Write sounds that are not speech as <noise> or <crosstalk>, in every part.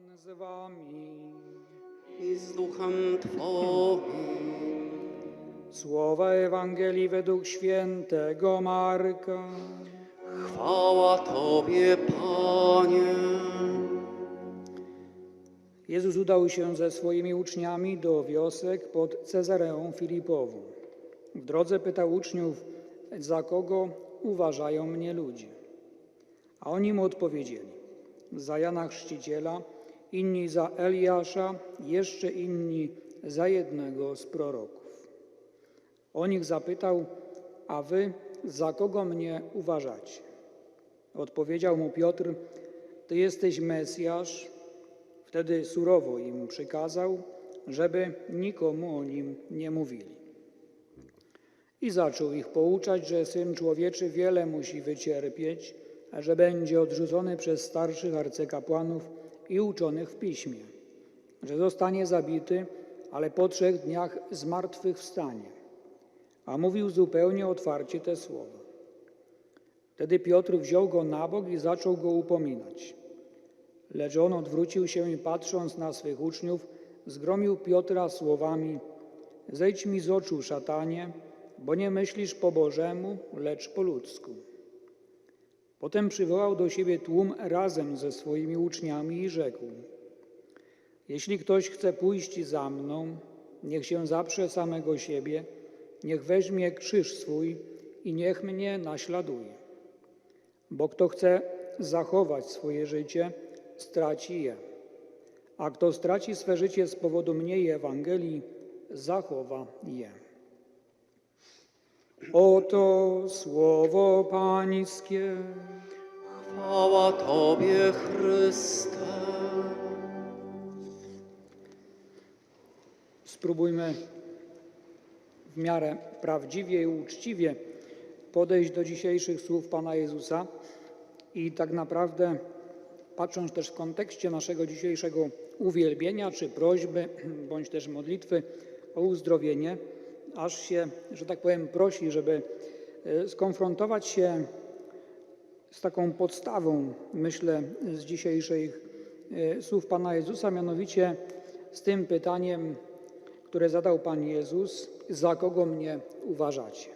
Pan z wami. i z duchem Twoim. Słowa Ewangelii według świętego Marka. Chwała Tobie, Panie. Jezus udał się ze swoimi uczniami do wiosek pod Cezareą Filipową. W drodze pytał uczniów, za kogo uważają mnie ludzie. A oni mu odpowiedzieli, za Jana Chrzciciela, inni za Eliasza, jeszcze inni za jednego z proroków. O nich zapytał, a wy za kogo mnie uważacie? Odpowiedział mu Piotr, ty jesteś Mesjasz, Wtedy surowo im przykazał, żeby nikomu o nim nie mówili. I zaczął ich pouczać, że syn człowieczy wiele musi wycierpieć, że będzie odrzucony przez starszych arcykapłanów i uczonych w piśmie, że zostanie zabity, ale po trzech dniach zmartwychwstanie. A mówił zupełnie otwarcie te słowa. Wtedy Piotr wziął go na bok i zaczął go upominać. Lecz on odwrócił się i patrząc na swych uczniów, zgromił Piotra słowami: Zejdź mi z oczu, szatanie, bo nie myślisz po Bożemu, lecz po ludzku. Potem przywołał do siebie tłum razem ze swoimi uczniami i rzekł: Jeśli ktoś chce pójść za mną, niech się zaprze samego siebie, niech weźmie krzyż swój i niech mnie naśladuje. Bo kto chce zachować swoje życie, straci je. A kto straci swe życie z powodu mnie i Ewangelii, zachowa je. Oto słowo Pańskie. Chwała Tobie, Chryste. Spróbujmy w miarę prawdziwie i uczciwie podejść do dzisiejszych słów Pana Jezusa i tak naprawdę patrząc też w kontekście naszego dzisiejszego uwielbienia czy prośby, bądź też modlitwy o uzdrowienie, aż się, że tak powiem, prosi, żeby e, skonfrontować się z taką podstawą, myślę, z dzisiejszych e, słów Pana Jezusa, mianowicie z tym pytaniem, które zadał Pan Jezus, za kogo mnie uważacie?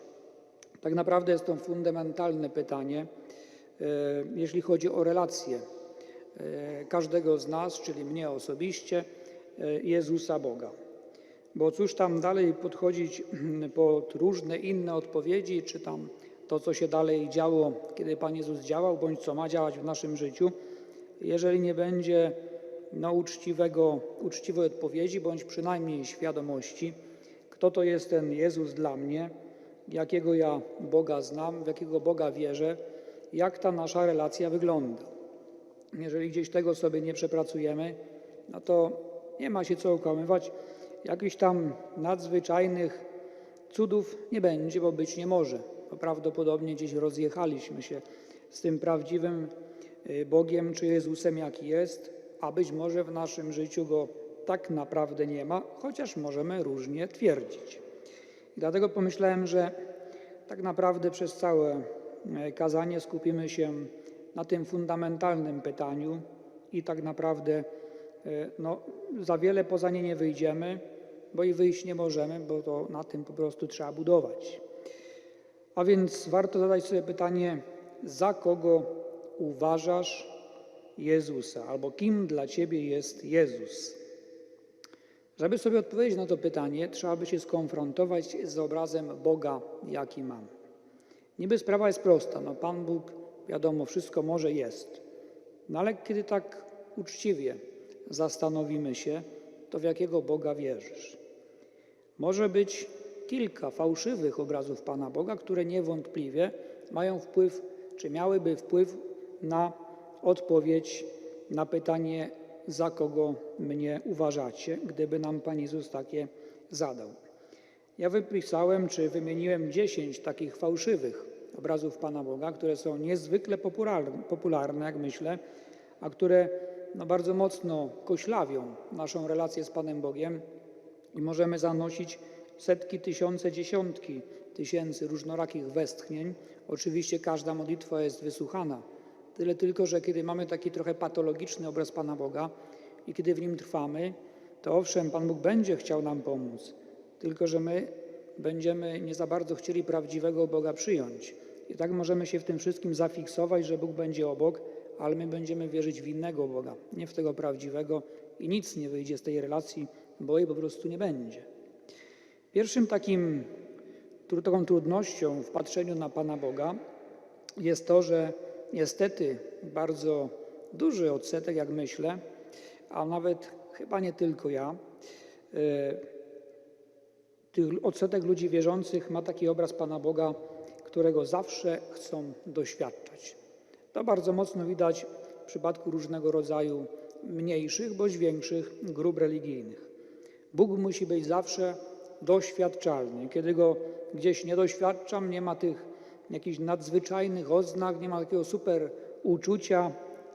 Tak naprawdę jest to fundamentalne pytanie, e, jeśli chodzi o relacje każdego z nas, czyli mnie osobiście, Jezusa Boga. Bo cóż tam dalej podchodzić pod różne inne odpowiedzi, czy tam to, co się dalej działo, kiedy Pan Jezus działał, bądź co ma działać w naszym życiu, jeżeli nie będzie no, uczciwego, uczciwej odpowiedzi, bądź przynajmniej świadomości, kto to jest ten Jezus dla mnie, jakiego ja Boga znam, w jakiego Boga wierzę, jak ta nasza relacja wygląda. Jeżeli gdzieś tego sobie nie przepracujemy, no to nie ma się co okłamywać. Jakichś tam nadzwyczajnych cudów nie będzie, bo być nie może. Bo prawdopodobnie gdzieś rozjechaliśmy się z tym prawdziwym y, Bogiem czy Jezusem, jaki jest, a być może w naszym życiu go tak naprawdę nie ma, chociaż możemy różnie twierdzić. I dlatego pomyślałem, że tak naprawdę przez całe e, kazanie skupimy się na tym fundamentalnym pytaniu i tak naprawdę e, no, za wiele poza nie nie wyjdziemy, bo i wyjść nie możemy, bo to na tym po prostu trzeba budować. A więc warto zadać sobie pytanie, za kogo uważasz Jezusa, albo kim dla ciebie jest Jezus? Żeby sobie odpowiedzieć na to pytanie, trzeba by się skonfrontować z obrazem Boga, jaki mam. Niby sprawa jest prosta, no Pan Bóg, wiadomo, wszystko może jest. No ale kiedy tak uczciwie zastanowimy się, to w jakiego Boga wierzysz? Może być kilka fałszywych obrazów Pana Boga, które niewątpliwie mają wpływ, czy miałyby wpływ na odpowiedź na pytanie, za kogo mnie uważacie, gdyby nam Pan Jezus takie zadał. Ja wypisałem, czy wymieniłem 10 takich fałszywych obrazów Pana Boga, które są niezwykle popularne, jak myślę, a które no, bardzo mocno koślawią naszą relację z Panem Bogiem i możemy zanosić setki, tysiące, dziesiątki tysięcy różnorakich westchnień. Oczywiście każda modlitwa jest wysłuchana. Tyle tylko, że kiedy mamy taki trochę patologiczny obraz Pana Boga, i kiedy w nim trwamy, to owszem, Pan Bóg będzie chciał nam pomóc, tylko że my będziemy nie za bardzo chcieli prawdziwego Boga przyjąć. I tak możemy się w tym wszystkim zafiksować, że Bóg będzie obok, ale my będziemy wierzyć w innego Boga, nie w tego prawdziwego i nic nie wyjdzie z tej relacji, bo jej po prostu nie będzie. Pierwszym takim, taką trudnością w patrzeniu na Pana Boga jest to, że niestety bardzo duży odsetek, jak myślę, a nawet chyba nie tylko ja, e, tych odsetek ludzi wierzących ma taki obraz Pana Boga, którego zawsze chcą doświadczać. To bardzo mocno widać w przypadku różnego rodzaju mniejszych bądź większych grup religijnych. Bóg musi być zawsze doświadczalny. Kiedy go gdzieś nie doświadczam, nie ma tych jakichś nadzwyczajnych oznak, nie ma takiego super uczucia,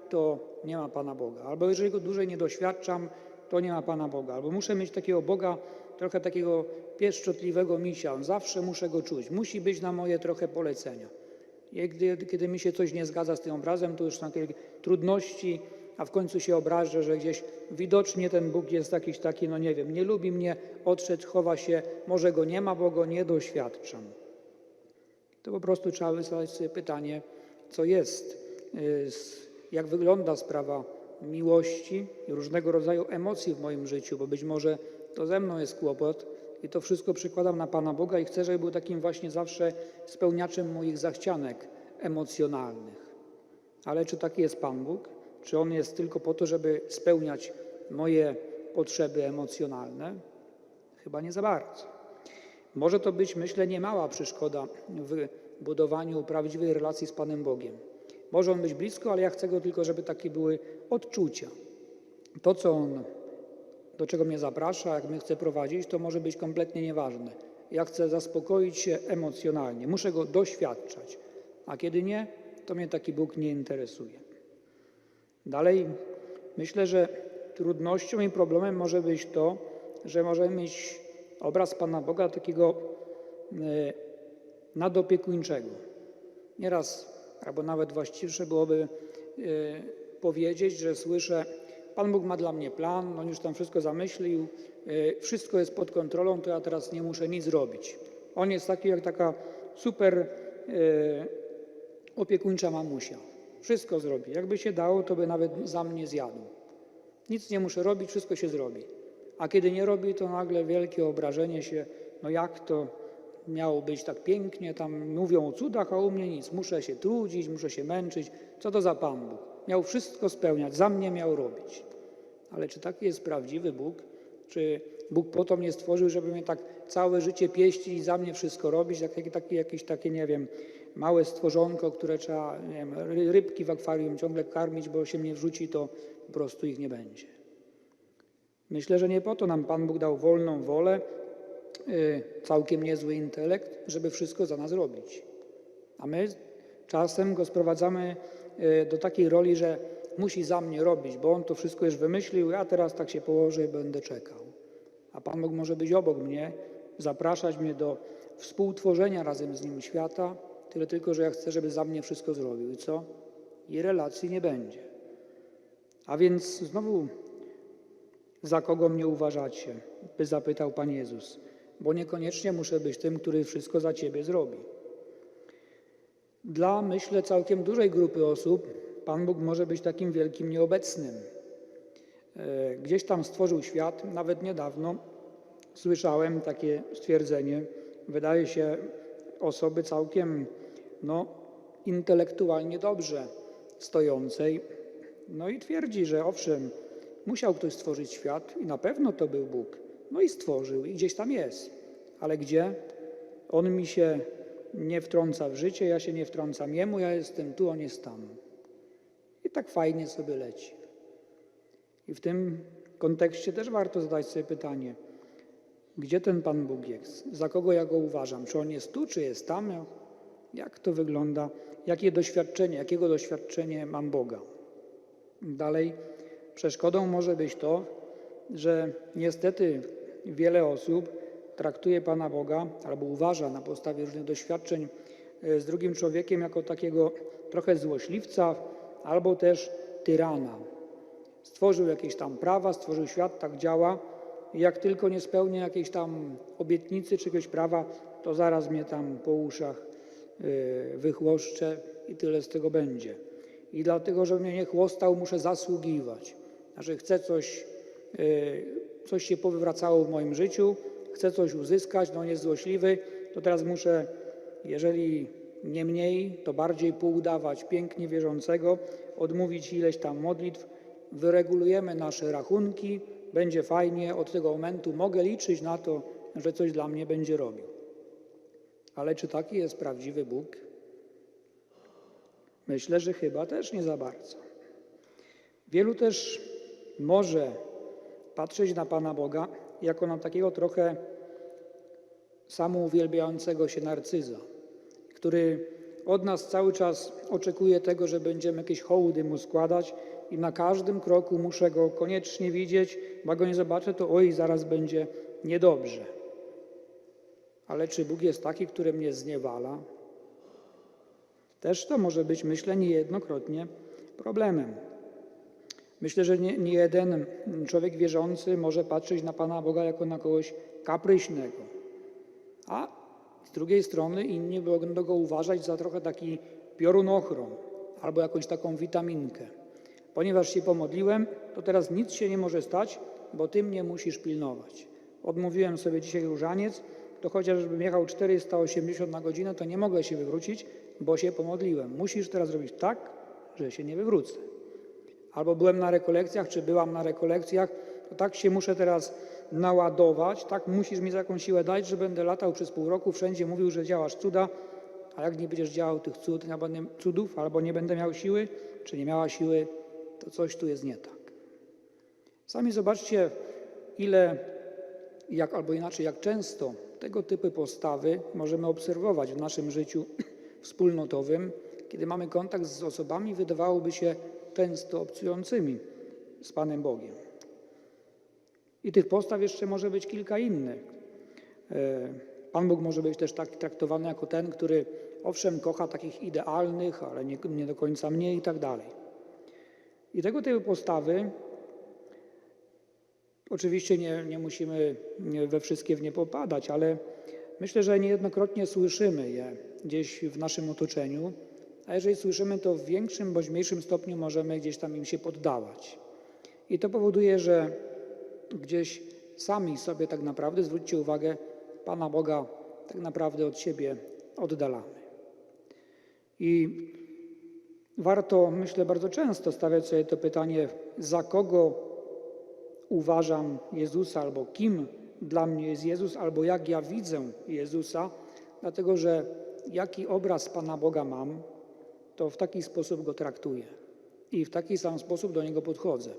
to nie ma Pana Boga. Albo jeżeli go dłużej nie doświadczam, to nie ma Pana Boga. Albo muszę mieć takiego Boga, trochę takiego pieszczotliwego misia. Zawsze muszę go czuć. Musi być na moje trochę polecenia. I gdy, kiedy mi się coś nie zgadza z tym obrazem, to już są takie trudności, a w końcu się obrażę, że gdzieś widocznie ten Bóg jest jakiś taki, no nie wiem, nie lubi mnie, odszedł, chowa się, może go nie ma, bo go nie doświadczam. To po prostu trzeba zadać sobie pytanie, co jest, y, jak wygląda sprawa miłości i różnego rodzaju emocji w moim życiu, bo być może to ze mną jest kłopot i to wszystko przykładam na Pana Boga i chcę, żeby był takim właśnie zawsze spełniaczem moich zachcianek emocjonalnych. Ale czy taki jest Pan Bóg? Czy On jest tylko po to, żeby spełniać moje potrzeby emocjonalne? Chyba nie za bardzo. Może to być, myślę, niemała przeszkoda w budowaniu prawdziwej relacji z Panem Bogiem. Może on być blisko, ale ja chcę go tylko, żeby takie były odczucia. To, co on, do czego mnie zaprasza, jak mnie chce prowadzić, to może być kompletnie nieważne. Ja chcę zaspokoić się emocjonalnie, muszę go doświadczać, a kiedy nie, to mnie taki Bóg nie interesuje. Dalej, myślę, że trudnością i problemem może być to, że możemy mieć obraz Pana Boga takiego e, nadopiekuńczego. Nieraz, albo nawet właściwsze byłoby e, powiedzieć, że słyszę, Pan Bóg ma dla mnie plan, on już tam wszystko zamyślił, e, wszystko jest pod kontrolą, to ja teraz nie muszę nic robić. On jest taki jak taka super opiekuńcza mamusia. Wszystko zrobi. Jakby się dało, to by nawet za mnie zjadł. Nic nie muszę robić, wszystko się zrobi. A kiedy nie robi, to nagle wielkie obrażenie się, no jak to miało być tak pięknie, tam mówią o cudach, a u mnie nic. Muszę się trudzić, muszę się męczyć. Co to za Pan Bóg? Miał wszystko spełniać, za mnie miał robić. Ale czy taki jest prawdziwy Bóg? Czy Bóg po to mnie stworzył, żeby mnie tak całe życie pieścić i za mnie wszystko robić? Takie, takie, jakieś takie, nie wiem, małe stworzonko, które trzeba, nie wiem, ry- rybki w akwarium ciągle karmić, bo się mnie wrzuci, to po prostu ich nie będzie. Myślę, że nie po to nam Pan Bóg dał wolną wolę, y, całkiem niezły intelekt, żeby wszystko za nas robić. A my czasem go sprowadzamy y, do takiej roli, że musi za mnie robić, bo on to wszystko już wymyślił, ja teraz tak się położę i będę czekał. A Pan Bóg może być obok mnie, zapraszać mnie do współtworzenia razem z Nim świata, tyle tylko, że ja chcę, żeby za mnie wszystko zrobił. I co? I relacji nie będzie. A więc znowu za kogo mnie uważacie? by zapytał Pan Jezus, bo niekoniecznie muszę być tym, który wszystko za Ciebie zrobi. Dla, myślę, całkiem dużej grupy osób Pan Bóg może być takim wielkim nieobecnym. E, Gdzieś tam stworzył świat, nawet niedawno słyszałem takie stwierdzenie, wydaje się osoby całkiem no, intelektualnie dobrze stojącej, no i twierdzi, że owszem, musiał ktoś stworzyć świat i na pewno to był Bóg. No i stworzył i gdzieś tam jest. Ale gdzie? On mi się nie wtrąca w życie, ja się nie wtrącam jemu, ja jestem tu, on jest tam. I tak fajnie sobie leci. I w tym kontekście też warto zadać sobie pytanie, gdzie ten Pan Bóg jest? Za kogo ja go uważam? Czy on jest tu, czy jest tam? Jak to wygląda? Jakie doświadczenie, jakiego doświadczenie mam Boga? Dalej, przeszkodą może być to, że niestety wiele osób traktuje Pana Boga albo uważa na podstawie różnych doświadczeń e, z drugim człowiekiem jako takiego trochę złośliwca albo też tyrana. Stworzył jakieś tam prawa, stworzył świat, tak działa. Jak tylko nie spełnię jakiejś tam obietnicy czy jakiegoś prawa, to zaraz mnie tam po uszach y, wychłoszczę i tyle z tego będzie. I dlatego, żeby mnie nie chłostał, muszę zasługiwać. Znaczy chcę coś, y, coś się powywracało w moim życiu, chcę coś uzyskać, no jest złośliwy, to teraz muszę, jeżeli nie mniej, to bardziej poudawać pięknie wierzącego, odmówić ileś tam modlitw, wyregulujemy nasze rachunki, będzie fajnie, od tego momentu mogę liczyć na to, że coś dla mnie będzie robił. Ale czy taki jest prawdziwy Bóg? Myślę, że chyba też nie za bardzo. Wielu też może patrzeć na Pana Boga jako na takiego trochę samouwielbiającego się narcyza, który od nas cały czas oczekuje tego, że będziemy jakieś hołdy mu składać i na każdym kroku muszę go koniecznie widzieć, bo go nie zobaczę, to oj, zaraz będzie niedobrze. Ale czy Bóg jest taki, który mnie zniewala? Też to może być, myślę, niejednokrotnie problemem. Myślę, że nie, nie jeden człowiek wierzący może patrzeć na Pana Boga jako na kogoś kapryśnego. A z drugiej strony inni będą go uważać za trochę taki piorunochron albo jakąś taką witaminkę. Ponieważ się pomodliłem, to teraz nic się nie może stać, bo ty mnie musisz pilnować. Odmówiłem sobie dzisiaj różaniec, to chociażbym jechał 480 na godzinę, to nie mogę się wywrócić, bo się pomodliłem. Musisz teraz robić tak, że się nie wywrócę. Albo byłem na rekolekcjach, czy byłam na rekolekcjach, to tak się muszę teraz naładować, tak musisz mi taką siłę dać, że będę latał przez pół roku, wszędzie mówił, że działasz cuda, a jak nie będziesz działał tych cud, cudów, albo nie będę miał siły, czy nie miała siły, to coś tu jest nie tak. Sami zobaczcie, ile, jak albo inaczej, jak często tego typu postawy możemy obserwować w naszym życiu <clears throat> wspólnotowym, kiedy mamy kontakt z osobami, wydawałoby się często obcującymi z Panem Bogiem. I tych postaw jeszcze może być kilka innych. E, Pan Bóg może być też tak traktowany jako ten, który owszem kocha takich idealnych, ale nie, nie do końca mnie i tak dalej. I tego typu postawy oczywiście nie, nie musimy we wszystkie w nie popadać, ale myślę, że niejednokrotnie słyszymy je gdzieś w naszym otoczeniu, a jeżeli słyszymy, to w większym bądź mniejszym stopniu możemy gdzieś tam im się poddawać. I to powoduje, że gdzieś sami sobie tak naprawdę, zwróćcie uwagę, Pana Boga tak naprawdę od siebie oddalamy. I warto, myślę, bardzo często stawiać sobie to pytanie, za kogo uważam Jezusa, albo kim dla mnie jest Jezus, albo jak ja widzę Jezusa, dlatego że jaki obraz Pana Boga mam, to w taki sposób go traktuję i w taki sam sposób do niego podchodzę.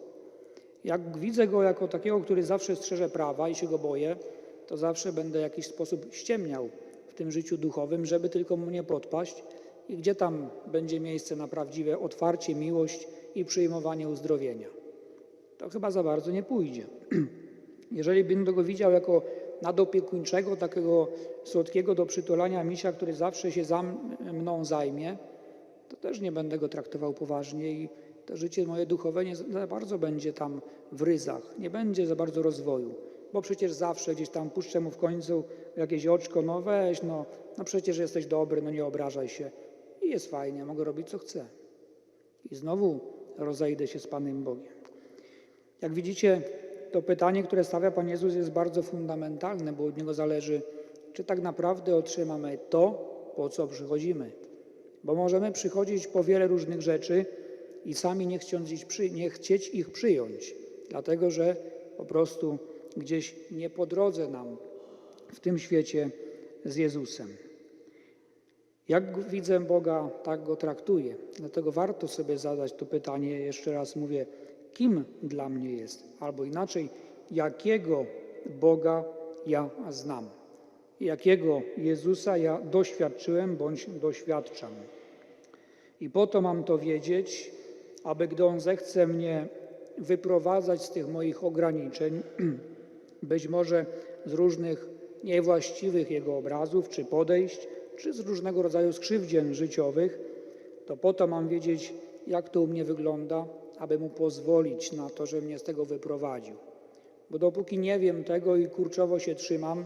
Jak widzę go jako takiego, który zawsze strzeże prawa i się go boję, to zawsze będę w jakiś sposób ściemniał w tym życiu duchowym, żeby tylko mu nie podpaść i gdzie tam będzie miejsce na prawdziwe otwarcie, miłość i przyjmowanie uzdrowienia. To chyba za bardzo nie pójdzie. <clears throat> Jeżeli będę go widział jako nadopiekuńczego, takiego słodkiego do przytulania misia, który zawsze się za mną zajmie, to też nie będę go traktował poważnie i to życie moje duchowe nie za bardzo będzie tam w ryzach, nie będzie za bardzo rozwoju, bo przecież zawsze gdzieś tam puszczę mu w końcu jakieś oczko, no weź, no, no przecież jesteś dobry, no nie obrażaj się jest fajnie, mogę robić co chcę. I znowu rozejdę się z Panem Bogiem. Jak widzicie, to pytanie, które stawia Pan Jezus jest bardzo fundamentalne, bo od niego zależy, czy tak naprawdę otrzymamy to, po co przychodzimy. Bo możemy przychodzić po wiele różnych rzeczy i sami nie, ich przy, nie chcieć ich przyjąć, dlatego że po prostu gdzieś nie po drodze nam w tym świecie z Jezusem. Jak widzę Boga, tak go traktuję. Dlatego warto sobie zadać to pytanie, jeszcze raz mówię, kim dla mnie jest, albo inaczej, jakiego Boga ja znam, jakiego Jezusa ja doświadczyłem bądź doświadczam. I po to mam to wiedzieć, aby gdy On zechce mnie wyprowadzać z tych moich ograniczeń, <clears throat> być może z różnych niewłaściwych Jego obrazów czy podejść, czy z różnego rodzaju skrzywdzien życiowych, to po to mam wiedzieć, jak to u mnie wygląda, aby mu pozwolić na to, żeby mnie z tego wyprowadził. Bo dopóki nie wiem tego i kurczowo się trzymam,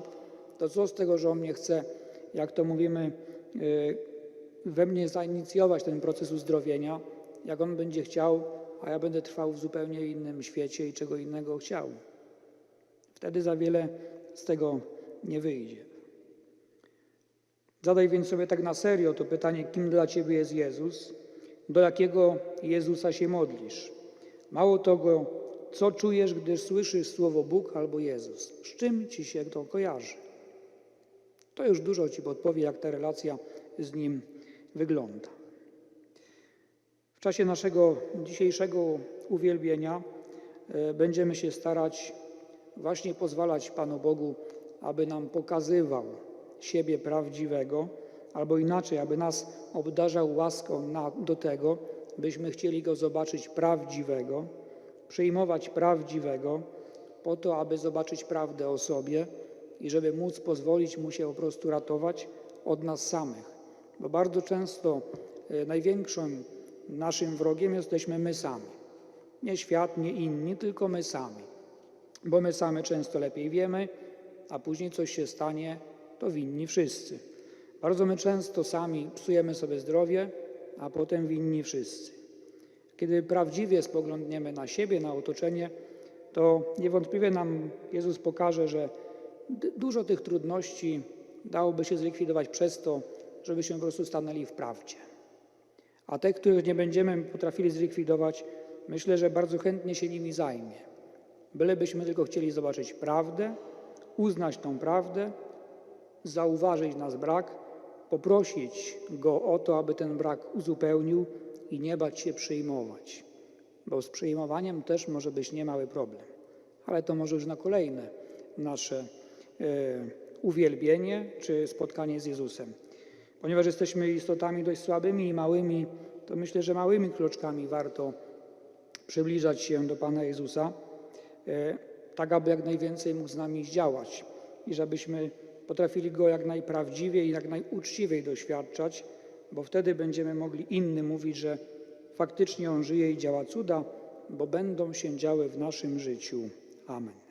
to co z tego, że on mnie chce, jak to mówimy, yy, we mnie zainicjować ten proces uzdrowienia, jak on będzie chciał, a ja będę trwał w zupełnie innym świecie i czego innego chciał. Wtedy za wiele z tego nie wyjdzie. Zadaj więc sobie tak na serio to pytanie, kim dla Ciebie jest Jezus, do jakiego Jezusa się modlisz. Mało tego, co czujesz, gdy słyszysz słowo Bóg albo Jezus. Z czym Ci się to kojarzy? To już dużo Ci podpowie, jak ta relacja z Nim wygląda. W czasie naszego dzisiejszego uwielbienia e, będziemy się starać właśnie pozwalać Panu Bogu, aby nam pokazywał siebie prawdziwego, albo inaczej, aby nas obdarzał łaską na, do tego, byśmy chcieli Go zobaczyć prawdziwego, przyjmować prawdziwego, po to, aby zobaczyć prawdę o sobie i żeby móc pozwolić Mu się po prostu ratować od nas samych. Bo bardzo często e, największym naszym wrogiem jesteśmy my sami. Nie świat, nie inni, tylko my sami. Bo my sami często lepiej wiemy, a później coś się stanie, to winni wszyscy. Bardzo my często sami psujemy sobie zdrowie, a potem winni wszyscy. Kiedy prawdziwie spoglądniemy na siebie, na otoczenie, to niewątpliwie nam Jezus pokaże, że dużo tych trudności dałoby się zlikwidować przez to, żebyśmy po prostu stanęli w prawdzie. A te, których nie będziemy potrafili zlikwidować, myślę, że bardzo chętnie się nimi zajmie. Bylebyśmy tylko chcieli zobaczyć prawdę, uznać tą prawdę, zauważyć nasz brak, poprosić Go o to, aby ten brak uzupełnił i nie bać się przyjmować. Bo z przyjmowaniem też może być niemały problem. Ale to może już na kolejne nasze e, uwielbienie czy spotkanie z Jezusem. Ponieważ jesteśmy istotami dość słabymi i małymi, to myślę, że małymi kroczkami warto przybliżać się do Pana Jezusa, e, tak aby jak najwięcej mógł z nami zdziałać i żebyśmy potrafili Go jak najprawdziwiej i jak najuczciwiej doświadczać, bo wtedy będziemy mogli innym mówić, że faktycznie On żyje i działa cuda, bo będą się działy w naszym życiu. Amen.